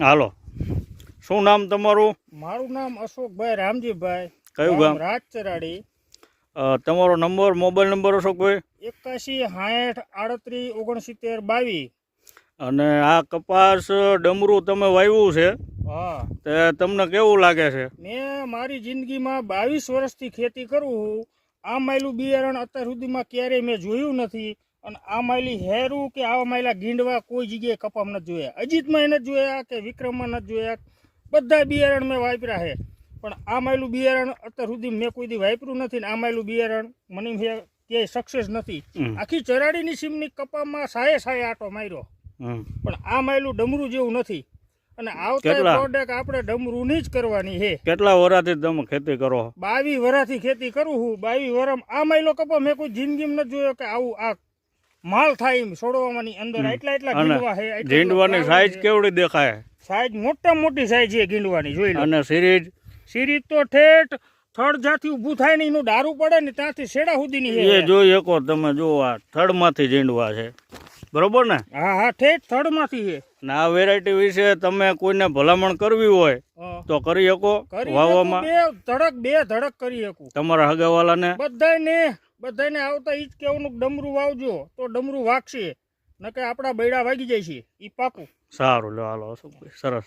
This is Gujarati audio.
હાલો. શું નામ તમારું? મારું નામ અશોકભાઈ રામજીભાઈ. કયું ગામ રાજચરાડી. તમારો નંબર મોબાઈલ નંબર અશોકભાઈ? એકાશી સાઠ આડત્રીસ ઓગણસિત્તેર બાવીસ. અને આ કપાસ ડમરું તમે વાવ્યું છે? હા. તે તમને કેવું લાગે છે? મેં મારી જિંદગીમાં બાવીસ વર્ષથી ખેતી કરું છું. આ માયલું બિયારણ અત્યાર સુધીમાં ક્યારેય મેં જોયું નથી. અને આ માયલી હેરું કે આવા માયલા ગીંડવા કોઈ જગ્યાએ કપામ નથી જોયા. અજીતમાં નથી જોયા કે વિક્રમમાં નથી જોયા. બધા બિયારણ મેં વાપર્યા છે પણ આ માયલું બિયારણ અત્યાર સુધી મેં કોઈ દી વાપર્યું નથી ને આ માયલું બિયારણ મને ક્યાંય સક્સેસ નથી. આખી ચરાડીની સીમની કપામાં સાયે સાયે આટો માર્યો. પણ આ માયલું ડમરું જેવું નથી. અને આવતા? પ્રોડક્ટ આપણે ડમરુંની જ કરવાની છે કેટલા વરાથી તમે ખેતી કરો? બાવી વરાથી ખેતી કરું છું બાવી વરામ આ માયલો કપા મેં કોઈ જિંદગીમાં નથી જોયો કે આવું આ માલ થાય એમ છોડવાની અંદર. એટલા એટલા ગીંડવા છે ગીંડવાની સાઈઝ કેવડી દેખાય? સાઈઝ મોટા મોટી સાઈઝ છે ગીંડવાની જોઈ અને સિરીજ? સિરીજ તો ઠેઠ થડ જ્યાંથી ઊભું થાય ને એનું દારૂ પડે ને ત્યાંથી શેડા સુધીની એ છે જોઈ શકો તમે જો આ થડમાંથી ઝીંડવા છે. બરોબર ને? હા હા ઠેઠ થડમાંથી છે આ વેરાયટી વિશે તમે કોઈને ભલામણ કરવી હોય તો કરી શકો વાવવામાં. બે ધડક બે ધડક કરી શકું. તમારા હગાવાલાને? બધાને બધાને આવતા ઈ જ કહેવાનું કે ડમરું વાવજો તો ડમરું વાગશે. નકે આપણા બૈડા વાગી જાય છે ઈ પાકું. સારું લો હાલો સરસ.